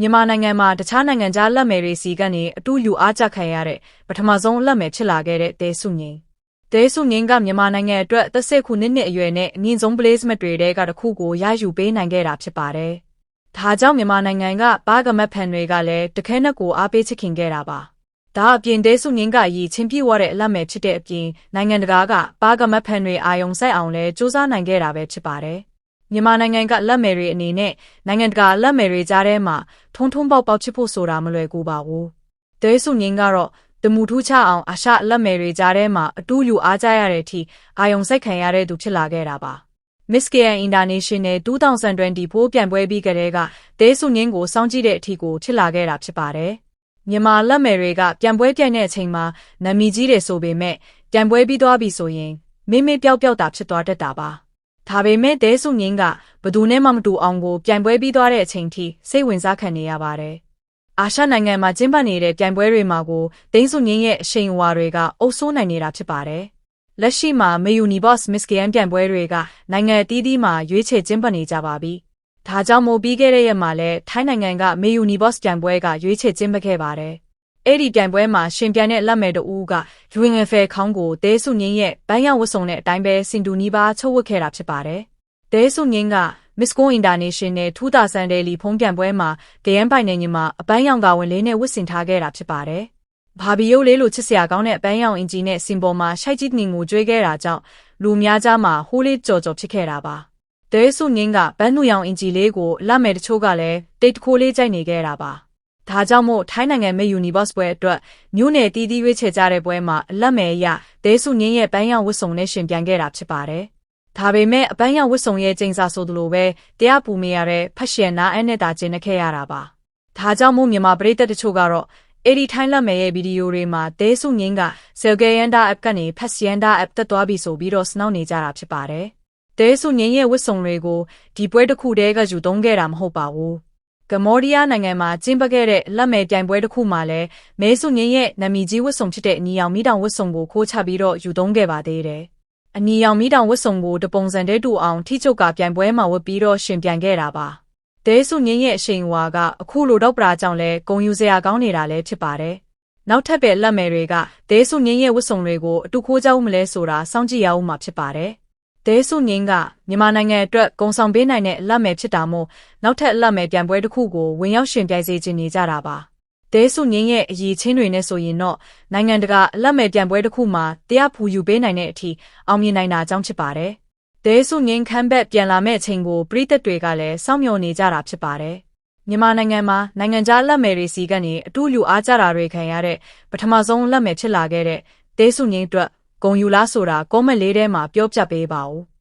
မြန်မာနိုင်ငံမှာတခြားနိုင်ငံခြားလက်မယ်တွေစီကနေအတူယူအားကြခံရတဲ့ပထမဆုံးလက်မယ်ဖြစ်လာခဲ့တဲ့တဲဆုငင်းတဲဆုငင်းကမြန်မာနိုင်ငံအတွက်သက်ဆက်ခုနှစ်နှစ်အရွယ်နဲ့အမြင့်ဆုံး placement တွေတဲကတစ်ခုကိုရယူပေးနိုင်ခဲ့တာဖြစ်ပါတယ်။ဒါကြောင့်မြန်မာနိုင်ငံကဘာကမတ်ဖန်တွေကလည်းတခဲနဲ့ကိုအားပေးချခင်ခဲ့တာပါ။ဒါအပြင်တဲဆုငင်းကရည်ချင်းပြည့်ဝတဲ့အလက်မယ်ဖြစ်တဲ့အပြင်နိုင်ငံတကာကဘာကမတ်ဖန်တွေအာယုံဆိုင်အောင်လဲစူးစမ်းနိုင်ခဲ့တာပဲဖြစ်ပါတယ်။ မြန်မာနိုင်ငံကလက်မယ်တွေအနေနဲ့နိုင်ငံတကာလက်မယ်တွေကြားထဲမှာထုံထုံပေါက်ပေါက်ချစ်ဖို့ဆိုတာမလွယ်ကူပါဘူး။တဲဆုငင်းကတော့တမူထူးချအောင်အရှလက်မယ်တွေကြားထဲမှာအတူယူအားကြရတဲ့အထိအာယုံစိတ်ခံရတဲ့သူဖြစ်လာခဲ့တာပါ။ Miss KN International 2024ပြန်ပွဲပြီးကြတဲ့ကတဲဆုငင်းကိုစောင့်ကြည့်တဲ့အထိကိုဖြစ်လာခဲ့တာဖြစ်ပါတယ်။မြန်မာလက်မယ်တွေကပြန်ပွဲပြိုင်တဲ့အချိန်မှာနာမည်ကြီးတယ်ဆိုပေမဲ့ပြန်ပွဲပြီးသွားပြီဆိုရင်မေးမေးပျောက်ပျောက်တာဖြစ်သွားတတ်တာပါ။ ဒါပေမဲ့တဲဆုငင်းကဘသူနဲ့မှမတူအောင်ကိုပြိုင်ပွဲပြီးသွားတဲ့အချိန်ထိစိတ်ဝင်စားခံနေရပါတယ်။အာရှနိုင်ငံမှာကျင်းပနေတဲ့ပြိုင်ပွဲတွေမှာကိုဒိန်းဆုငင်းရဲ့အရှိန်အဝါတွေကအုပ်ဆိုးနိုင်နေတာဖြစ်ပါတယ်။လက်ရှိမှာမေယူနီဘော့စ်မစ်ကီယန်ပြိုင်ပွဲတွေကနိုင်ငံအသီးသီးမှာရွေးချယ်ကျင်းပနေကြပါပြီ။ဒါကြောင့်မို့ပြီးခဲ့တဲ့ရက်မှာလည်းထိုင်းနိုင်ငံကမေယူနီဘော့စ်ပြိုင်ပွဲကရွေးချယ်ကျင်းပခဲ့ပါတယ်။ အဲ့ဒီပြိုင်ပွဲမှာရှင်ပြိုင်တဲ့လက်မဲ့တူကယူငယ်ဖဲခေါင်းကိုတဲဆုငင်းရဲ့ဘန်းရောက်ဝတ်စုံတဲ့အတိုင်းပဲစင်တူနီးပါးချုပ်ဝတ်ခဲ့တာဖြစ်ပါတယ်။တဲဆုငင်းက Miss Go International 2000ဒဲလီဖုံးပြိုင်ပွဲမှာဂယန်းပိုင်နေညီမှာအပန်းရောင်ကဝင်လေးနဲ့ဝတ်ဆင်ထားခဲ့တာဖြစ်ပါတယ်။ဘာဘီယိုလေးလိုချစ်စရာကောင်းတဲ့အပန်းရောင်အင်ဂျီနဲ့စင်ပေါ်မှာရှိုက်ကြီးနှင်ကိုကျွေးခဲ့တာကြောင့်လူများကြားမှာဟိုးလေးကြော်ကြော်ဖြစ်ခဲ့တာပါ။တဲဆုငင်းကဘန်းနူရောင်အင်ဂျီလေးကိုလက်မဲ့တချို့ကလည်းတိတ်တခိုးလေးကြိုက်နေခဲ့တာပါ။ ဒါကြောင့်မို့ထိုင်းနိုင်ငံမဲ့ယူနီဘော့စ်ပွဲအတွက်မြို့နယ်တီးတီးရွေးချယ်ကြတဲ့ပွဲမှာအလက်မယ်အရဒဲဆုငင်းရဲ့ပန်းရောင်ဝတ်စုံနဲ့ရှင်ပြိုင်ခဲ့တာဖြစ်ပါတယ်။ဒါပေမဲ့အပန်းရောင်ဝတ်စုံရဲ့ကျင်းစာဆိုသလိုပဲတရားပူမရတဲ့ဖက်ရှင်နာအနဲ့တာကျင်းနေခဲ့ရတာပါ။ဒါကြောင့်မို့မြန်မာပရိသတ်တချို့ကတော့အဲ့ဒီထိုင်းလက်မယ်ရဲ့ဗီဒီယိုတွေမှာဒဲဆုငင်းကဆယ်ဂယန်ဒါ app ကနေဖက်ဆီယန်ဒါ app တက်သွားပြီဆိုပြီးတော့စနောက်နေကြတာဖြစ်ပါတယ်။ဒဲဆုငင်းရဲ့ဝတ်စုံတွေကိုဒီပွဲတစ်ခုတည်းကယူသုံးခဲ့တာမဟုတ်ပါဘူး။ ကမ္ဘောဒီးယားနိုင်ငံမှာကျင်းပခဲ့တဲ့လက်မယ်ပြိုင်ပွဲတစ်ခုမှာလည်းမဲဆုငင်းရဲ့နာမည်ကြီးဝတ်စုံဖြစ်တဲ့အနီရောင်မီးတောင်ဝတ်စုံကိုခိုးချပြီးတော့ယူသုံးခဲ့ပါသေးတယ်။အနီရောင်မီးတောင်ဝတ်စုံကိုတပုံစံတည်းတူအောင်ထိချုပ်ကပြိုင်ပွဲမှာဝတ်ပြီးတော့ရှင်ပြိုင်ခဲ့တာပါ။ဒဲဆုငင်းရဲ့အရှိန်ဝါကအခုလိုတော့ပရာကြောင့်လဲဂုံယူစရာကောင်းနေတာလည်းဖြစ်ပါတယ်။နောက်ထပ်ပဲလက်မယ်တွေကဒဲဆုငင်းရဲ့ဝတ်စုံတွေကိုအတူခိုးကြဦးမလဲဆိုတာစောင့်ကြည့်ရအောင်မှာဖြစ်ပါတယ်။ ဒဲဆုငင်းကမြန်မာနိုင်ငံအတွက်ဂုံဆောင်ပေးနိုင်တဲ့အလတ်မယ်ဖြစ်တာမို့နောက်ထပ်အလတ်မယ်ပြန်ပွဲတစ်ခုကိုဝင်ရောက်ရှင်ပြိုင်စေချင်နေကြတာပါဒဲဆုငင်းရဲ့အရေးချင်းတွေနဲ့ဆိုရင်တော့နိုင်ငံတကာအလတ်မယ်ပြန်ပွဲတစ်ခုမှာတရားဖူယူပေးနိုင်တဲ့အထိအောင်မြင်နိုင်တာကြောင့်ဖြစ်ပါတယ်ဒဲဆုငင်းခမ်းဘက်ပြန်လာမဲ့အချိန်ကိုပြည်သက်တွေကလည်းစောင့်မျှော်နေကြတာဖြစ်ပါတယ်မြန်မာနိုင်ငံမှာနိုင်ငံခြားလက်မယ်တွေစီကနေအတူလူအားကြတာတွေခံရတဲ့ပထမဆုံးလက်မယ်ဖြစ်လာခဲ့တဲ့ဒဲဆုငင်းအတွက် ဂုံယူလားဆိုတာ ကောမက်လေးထဲမှာ ပြောပြပေးပါဦး